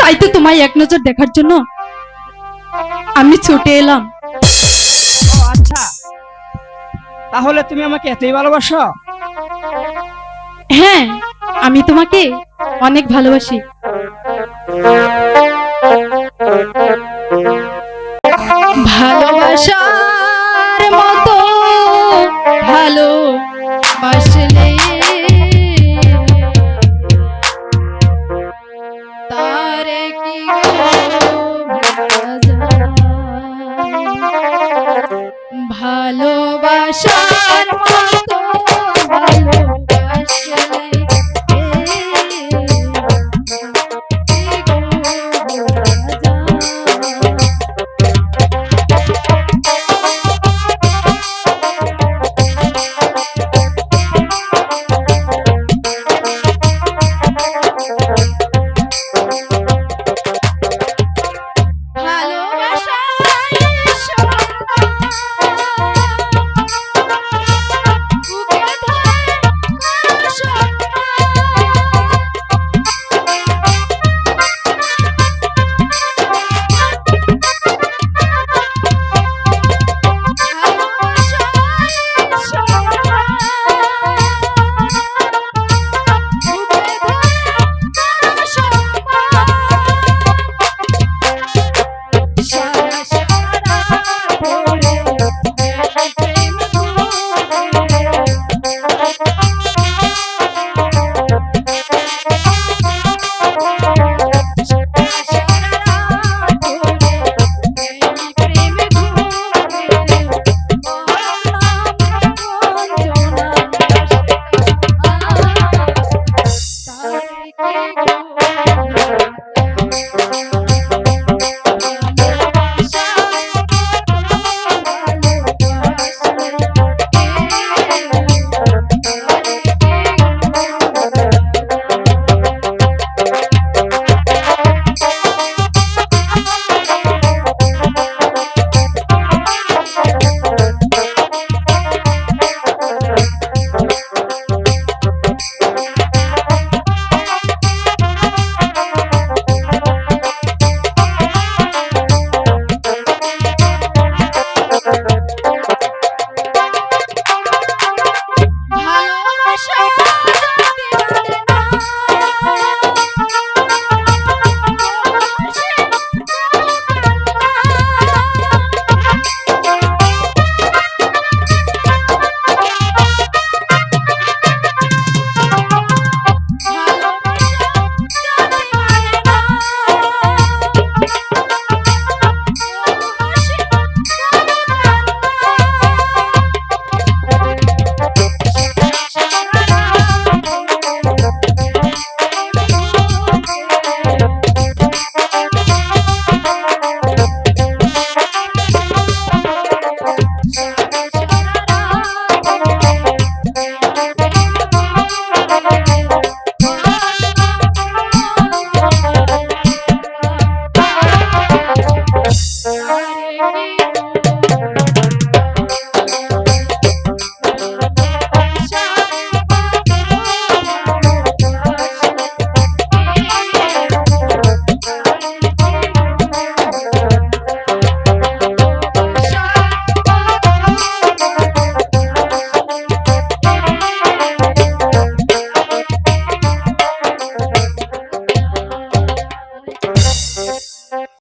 তাই তো তোমায় এক নজর দেখার জন্য আমি ছুটে এলাম। ও আচ্ছা তাহলে তুমি আমাকে এতই ভালোবাসো? হ্যাঁ আমি তোমাকে অনেক ভালোবাসি। ভালোবাসা